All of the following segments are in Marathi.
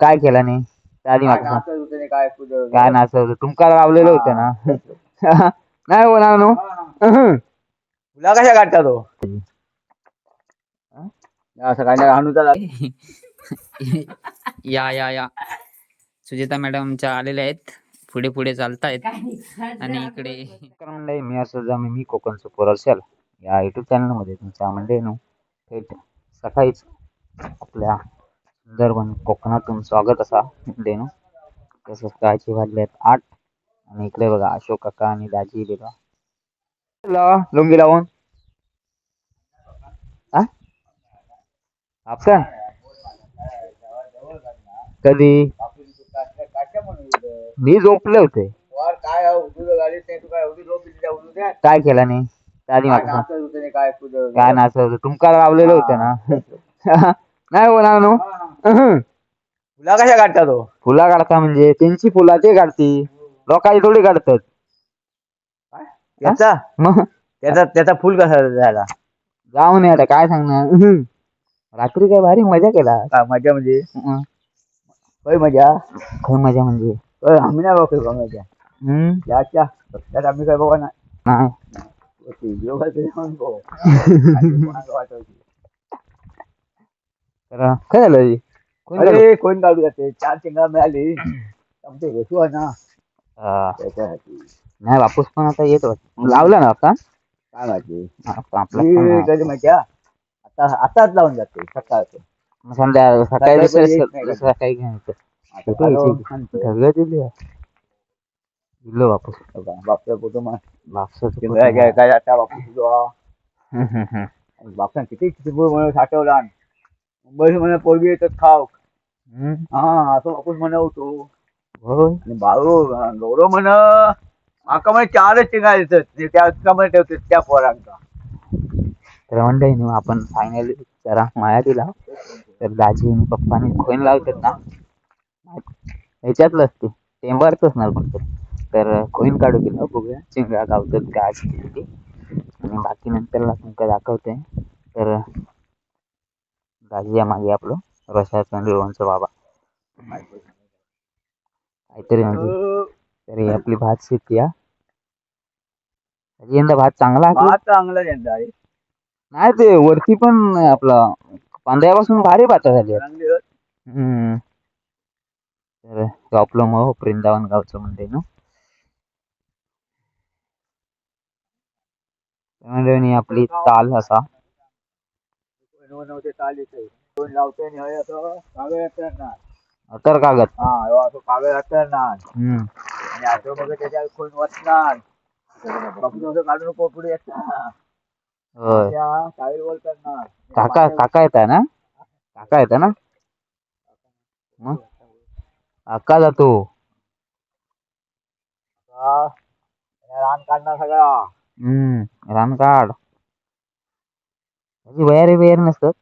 काय केला नाही? माका सांग. काय नाचवलं तुमका लावलेलं होतं ना? नाही बोला नो तुला कशा काढता तो? असं काय नाही हाणूचा या या या. सुजेता मॅडम आमच्या आलेल्या आहेत. पुढे पुढे चालतायत. आणि इकडे मंडळी मी असं जामी मी कोकण सुपर असेल या युट्यूब चॅनलमध्ये तुमच्या मंडळी नो. थेट सकाळीच आपल्या सुंदरबन कोकणातून स्वागत असा नो तसंच कायचे वाजले आहेत आठ. आणि इकडे बघा अशोक काका आणि दाजी बघा लावा लुंगी लावून. हा आपण कधी? मी झोपले होते. काय केलं नाही? आधी काय. नाचत होतं तुमका लावलेलं होतं ना? नाही बोला नो तुला कशा काढता तो फुला काढता म्हणजे त्यांची फुला ते काढती. लोकांची थोडी काढतात. त्याचा? मग? त्याचा त्याचा फुल कसा झाला? जाऊ नये आता काय सांगणार? रात्री काय भारी मजा केला. मजा म्हणजे? हं. होय मजा? काय मजा म्हणजे? होय, आम्ही नाही बघतो का मजा. हम्म. याच्या त्यात आम्ही काय बघा ना नाही काय. तर झालं? हे? अरे कोण काढू जाते चार चिंगा मिळाली. आमचे हेतू आहे ना. हा. त्याच्यासाठी. नाही बापूस पण आता येत लावला ना आता? काय माहिती? आपला आपला मी पण कधी मजा आता आताच लावून जाते सकाळचं. संध्या सकाळी सकाळी दुसऱ्या येत नाही का? सकाळी घ्यायचं. आता कुठे आलो, यायची? सांगतो. ढगं दिली दिलो बापूस बघा, बापचा बापसाचं काय काय आता बापू तुझा हम्म, हम्म, हम्म. बापसान किती चिंबूळ म्हणून साठवला मुंबई म्हणे पोरगी येतात खाव. हा असं बापूस म्हणवतो होय. आणि बाळू गौरव म्हण माका म्हणे चारच चिंगा येतात ते त्या मध्ये ठेवतात त्या पोरांका. तर नु आपण फायनली जरा माया दिला. तर दाजी आणि पप्पाने खोईन लावतात ना. ह्याच्यातलं असते टेंबरच असणार फक्त. तर खोईन काढू गेला बघूया. चिंगळा गावतात काय असते ते आणि बाकी नंतरला तुमका दाखवते तर दाजी या मागे आपलं. रसायन लोणचं बाबा. काहीतरी म्हणजे तर आपली भात शेती हा यंदा भात चांगला आहे भात चांगला त्यांचा आहे नाही ते वरती पण आपला. पांढऱ्यापासून भारी पाता झाली. चांगली आहेत. हम्म. तर मग वृंदावन गावचं म्हणते ना? मंडळी आपली ताल असा. बनवते चाल येते कोण लावते आणि हय असं कागद असणार अतर कागद. हा ह्यो असं कागद असणार हम्म. आणि असं मग त्याच्यात कोण वाचणार बापू असं काढून नको पुढे येतात होय. त्या साईल वर करणार. काका काका येत आहे ना? काका येत ना? मग? काका जातो हा. आणि रान काढणार सगळा. हम्म रान काढ. त्याची वयारे वैर नसतात.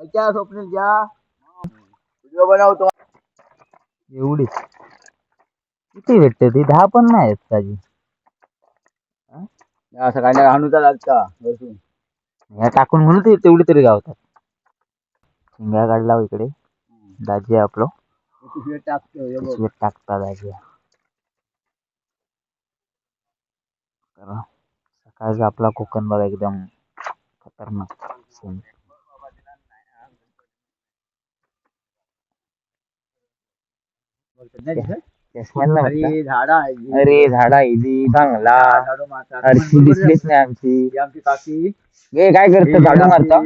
त्याच्या स्वप्नील बनवतो एवढी किती भेटते ती दहा पण नाही आहेत असं काय नाही लागता ह्या टाकून म्हणून ते तेवढी तरी गावतात शिंगा काढला इकडे दाजी आपलं टाकतो टाकता दाजी सकाळचा आपला कोकण बघा एकदम जी. अरे झाडा इली चांगला. हरशी दिसलीच नाही आमची. ही आमची काकी. हे काय करतं? झाडू मारता?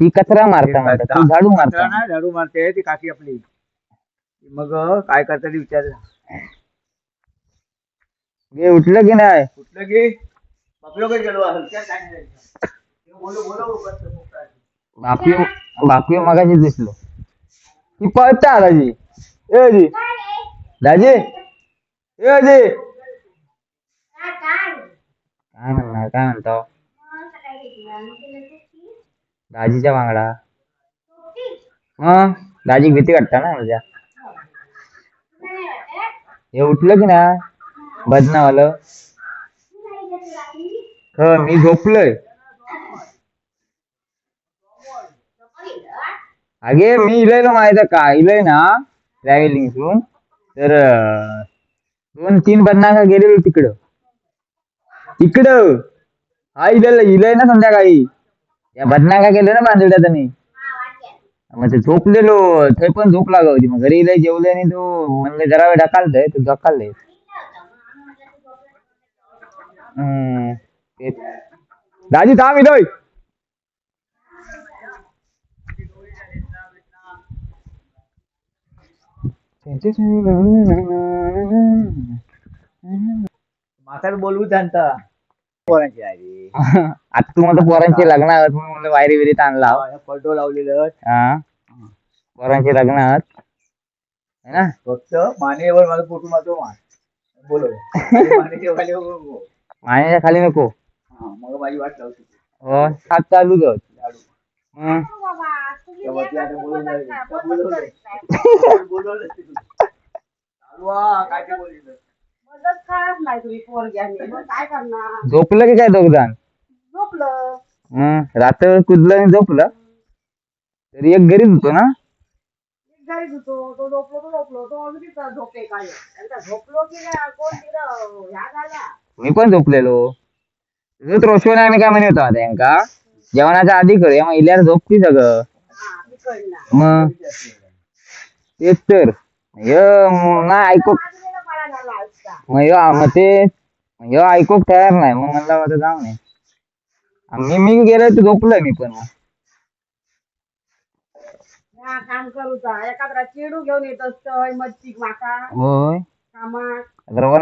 ती कचरा मारता म्हणतात तू झाडू मारता. झाडू मारते ती काकी आपली. मग काय करता ती विचार. हे उठलं की नाही? कुठलं की? काय बोलू बोलू बस, बस. बापी बापी मगाशी दिसलो. ती पळता दाजी ए दाजी दाजी. ए दाजी काय म्हणणार काय म्हणतो? दाजीच्या बांगडा. मग दाजी भीती वाटता ना माझ्या हे उठलं की नाही? बदनावालं ह मी झोपलोय. अगे मी इलय माहीत का? इलय ना ट्रॅव्हलिंगतून तर दोन तीन बदनाका गेलेलो तिकडं. तिकडं हा इलय इलय ना संध्याकाळी. या बदनाका गेले ना बांधवड्या त्यांनी मग ते झोपलेलो. ते पण झोप लागत होती. मग घरी इलय जेवले आणि तो म्हणलं जरा वेळ ढकालतंय तू ढकाललंय हम्म. दाजी थांब इथं. माकाला बोलवू त्यांचा. पोरांची आहे आता तुम्हाला पोरांचे लग्न आहेत म्हणून म्हणलं वायरी विरीत आणला. फोटो लावलेलं हा. पोरांचे लग्न आहेत. है ना? फक्त मानेवर मला फोटो मारतो मान बोलव. मानेच्या खाली नको. हा, मग माझी वाट हो सात चालू कर लाडू. तेव्हा ती आता बोलवलंय. का बोलवलंय? बोलवलंय ते तुला. चालू हा, काय ते बोलवलं. मदत करत नाही तुम्ही पोरग्याने मग काय करणार? झोपलं की काय दोघ जण झोपलं. हं. रात्र कुदलं आणि झोपलं. तरी एक घरीच होतो ना? एक घरी होतो. तो झोपलो तो झोपलो. तो अगदी तर झोपे काय त्यांचा झोपलो की काय, कोण तिथं ह्या झाला मी पण झोपलेलो. तुझं रोशवाने आम्ही काय म्हणत होता त्यांका जेवणाच्या आधी करूया मग इल्यावर झोपती सगळं. मग? तेच तर. य म- नाही ऐकू आजूबाजूला पळा झाला आजचा मग ह्यो मग ते ह्यो ऐकूक तयार नाही. मग म्हणलं आता जाऊ नये मी मी गेलो तर झोपलोय मी पण मग. हा काम करूचा एखादा चिडू घेऊन येत असतोय मच्छी माका. होय.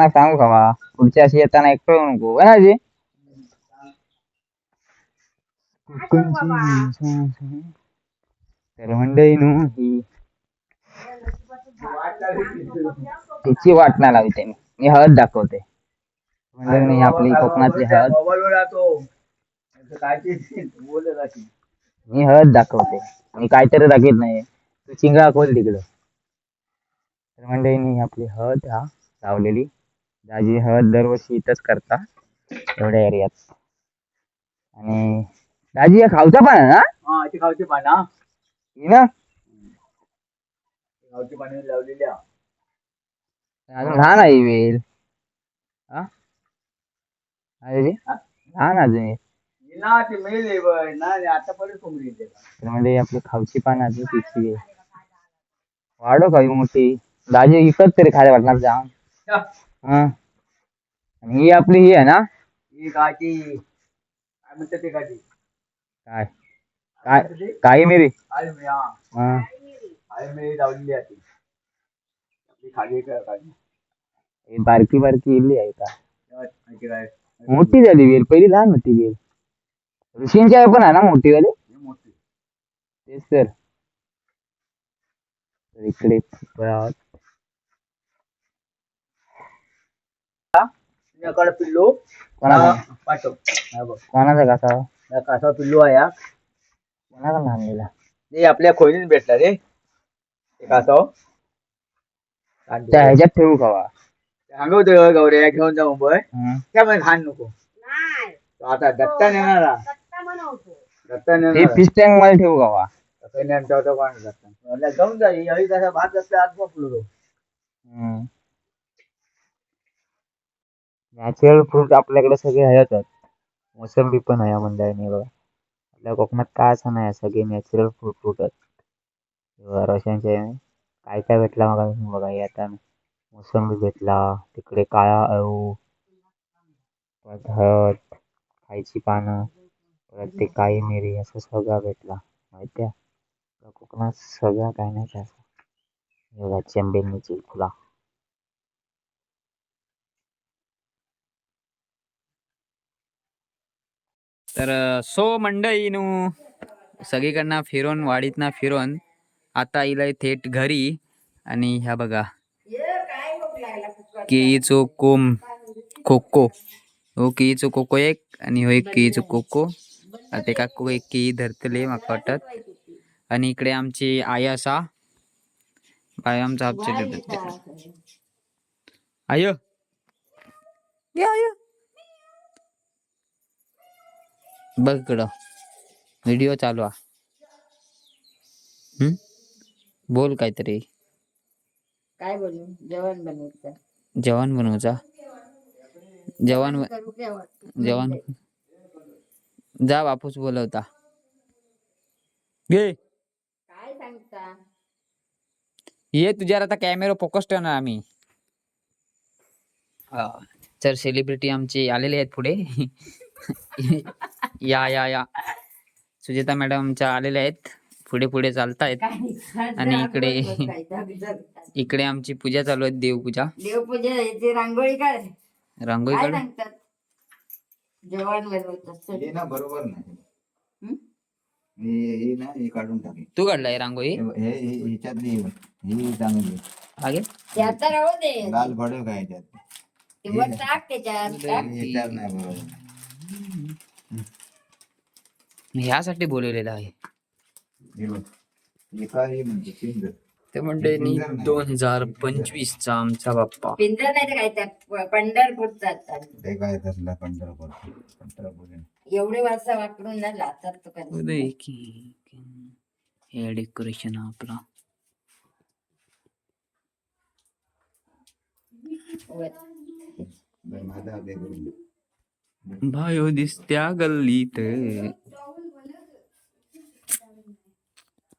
सांगू का बा? पुढच्या अशी येताना एकटं येऊ नको. है ना जी तर मंडळी नु ही तिची वाट ना लावते मी. मी हळद दाखवते. मंडळी आपली कोकणातली हळद. मी हळद दाखवते. मी काहीतरी दाखवत नाही तू चिंगळा खोल तिकडं. तर मंडळींनी आपली हळद हा लावलेली. दाजी हळद दरवर्षी इथंच करता. एवढ्या एरियात. आणि दाजी या खावचा पण आहे ना? हा खावची पाना ही. ना? पाणी लावलेली आहे. अजून लहान आहे ही वेल. हा? अरे रे, लहान अजून आहे. ही ना ती मेल आहे बघ. ना नाही, आता परत कोंबडी येते का. तर म्हणजे आपली खावची पानं अजून तिची. आहे वाढो खावी मोठी? दाजी विकत तरी खायला वाटणार जाम या, हा? आणि ही आपली ही आहे ना? ही गाठी. काय म्हणतात ते गाठी? काय? काय? मिरी? मी हा. हा. लावलेली आहे ती. आपली खाली एक. ही बारकी बारकी इल्ली आहे का? तेव्हा माहिती काय? मोठी झाली वेल पहिली लहान होती वेल. ऋषींची आहे पण आहे ना मोठी वाली? ही मोठी. तेच तर. तर इकडे. तुझ्याकडे पिल्लू कोणाचा? पाठव. हा बघ. कोणाचा कसा या कासा पिल्लू आहे हा. कोणाचा लहानलेला ते आपल्या खोलीत भेटला रे. ते कासव त्या ह्याच्यात ठेवू खावा सांगवतो गौऱ्या घेऊन जाऊ मुंबई हं. त्यामुळे खाण नको. नाही. तो आता दत्ता नेणारा. दत्ता नेणारा. फिश टँकमध्ये ठेवू खावा नेमचा होता कोण दत्ता? म्हणलं, जाऊन जा ही कसा भात असला आज बसलो तो नॅचरल फ्रूट आपल्याकडे सगळे हयात मोसंबी पण आहे मंडळाने बघा. आपल्या कोकणात काय असं नाही सगळे नॅचरल फ्रूट फ्रूट आहेत. रशांचे काय काय भेटला मग बघा हे आता मोसंबी भेटला तिकडे काळा अळू परत हळद खायची पानं परत ते काळी मिरी असं सगळं भेटला. माहिती आहे? कोकणात सगळं काय नाही काय असं? बघा चेंबेनीची फुला तर सो मंडळीनू सगळीकडनं फिरून वाडीतनं फिरून आता इलाय थेट घरी आणि ह्या बघा. केळीचो कोम कोको हो केळीचो कोको एक आणि हो एक केळीचो कोको ते काकू एक केळी धरतले म्हाका वाटत. आणि इकडे आमची आई असा. बाय आमचा आमचे आय. ये आय. बघ इकडं. व्हिडिओ चालू आहे हम्म? बोल काहीतरी. काय बोलू? जेवण बनवायचं. जेवण बनवचा जेवण? जेवण. जा बापूस बोलवता. घे काय सांगता? ये तुझ्यावर आता कॅमेरा फोकस ठेवणार आम्ही. तर सेलिब्रिटी आमचे आलेले आहेत पुढे. या या या. सुजेता मॅडम आमच्या आलेल्या आहेत. पुढे पुढे चालतायत. आणि इकडे- इकडे आमची पूजा चालू आहे देवपूजा. देवपूजा याची रांगोळी काढ रांगोळी काय सांगतात? जेवण हे ना बरोबर नाही. हं? हे हे ना हे काढून टाके. तू काढलाय रांगोळी? हे हे- ह्याच्यातली ही चांगली आगे ते आता राहू दे. लाल भडक आहे ह्याच्यात ते वर टाक त्याच्यात टाक. ह्याच्यात नाही बरोबर. ह्यासाठी बोलवलेलं आहे. म्हणजे ते म्हणते दोन हजार पंचवीस चा आमचा बाप्पा. पिंजर नाही तर काय त्या पंढरपूरचा आता. ते काय धरला पंढरपूर? पंढरपूर एवढे वाजता वापरून ना तो कधी. हे डेकोरेशन आपला. माझा. भायो दिसत्या गल्लीत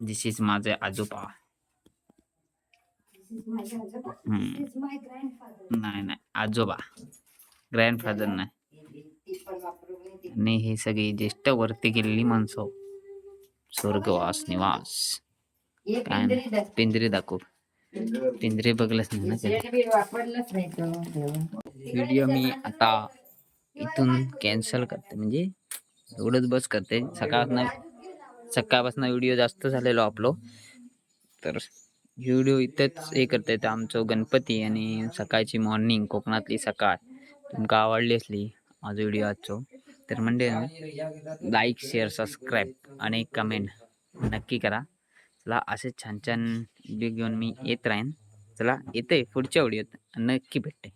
दिस इज माझे आजोबा. नाही नाही. आजोबा. ग्रँडफादर नाही. आणि हे सगळी ज्येष्ठ वरती गेलेली माणसं. स्वर्गवास निवास. काय पिंजरी दाखव. पिंजरे बघलंच नाही ना. व्हिडिओ मी आता इथून कॅन्सल करते. म्हणजे एवढंच बस करते. सकाळपासून सकाळपासून व्हिडिओ जास्त झालेलो आपलो तर व्हिडिओ इथंच हे करता. तर आमचं गणपती आणि सकाळची मॉर्निंग कोकणातली सकाळ. तुमका आवडली असली माझा व्हिडिओ आजचो. तर म्हणजे लाईक शेअर सबस्क्राईब आणि कमेंट नक्की करा. चला असे छान छान व्हिडिओ घेऊन मी येत राहीन. चला येते पुढच्या व्हिडिओत नक्की भेटते.